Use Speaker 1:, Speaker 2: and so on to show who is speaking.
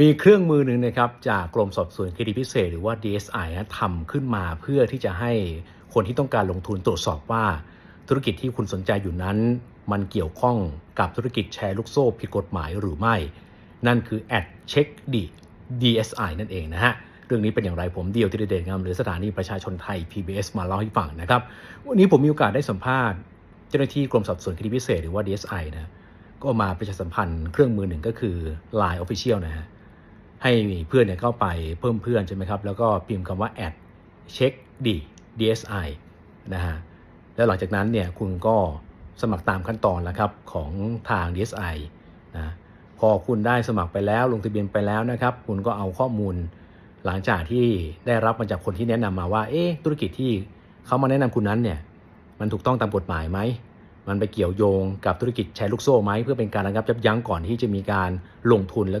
Speaker 1: มีเครื่องมือหนึ่งนะครับจากกรมสอบสวนคดีพิเศษ หรือว่า DSI นะทำขึ้นมาเพื่อที่จะให้คนที่ต้องการลงทุนตรวจสอบว่า ธุรกิจที่คุณสนใจอยู่นั้น มันเกี่ยวข้องกับธุรกิจแชร์ลูกโซ่ผิดกฎหมายหรือไม่ นั่นคือ at check d DSI นั่นเองนะฮะ เรื่องนี้เป็นอย่างไรผมเดียวที่เด่นงามหรือสถานีประชาชนไทย PBS มาเล่าให้ฟังนะครับ วันนี้ผมมีโอกาสได้สัมภาษณ์ เจ้าหน้าที่กรมสอบสวนคดีพิเศษ หรือว่า DSI นะก็มาประชาสัมพันธ์เครื่องมือหนึ่งก็คือ Line Official นะฮะ ให้เพื่อนเนี่ยเข้าไปเพิ่มเพื่อนใช่ไหมครับ แล้วก็พิมพ์คำว่า add check d DSI นะฮะ แล้วหลังจากนั้นเนี่ยคุณก็สมัครตามขั้นตอนแล้วครับของทาง DSI นะพอคุณได้สมัครไปแล้วลงทะเบียนไปแล้วนะครับ คุณก็เอาข้อมูล หลังจากที่ได้รับมาจากคนที่แนะนำมาว่า เอ๊ะธุรกิจที่เขามาแนะนำคุณนั้นเนี่ย มันถูกต้องตามกฎหมายไหม มันไปเกี่ยวโยงกับธุรกิจแชร์ลูกโซ่ไหมเพื่อเป็นการระงับยับยั้งก่อนที่จะมีการลงทุนแล้วก็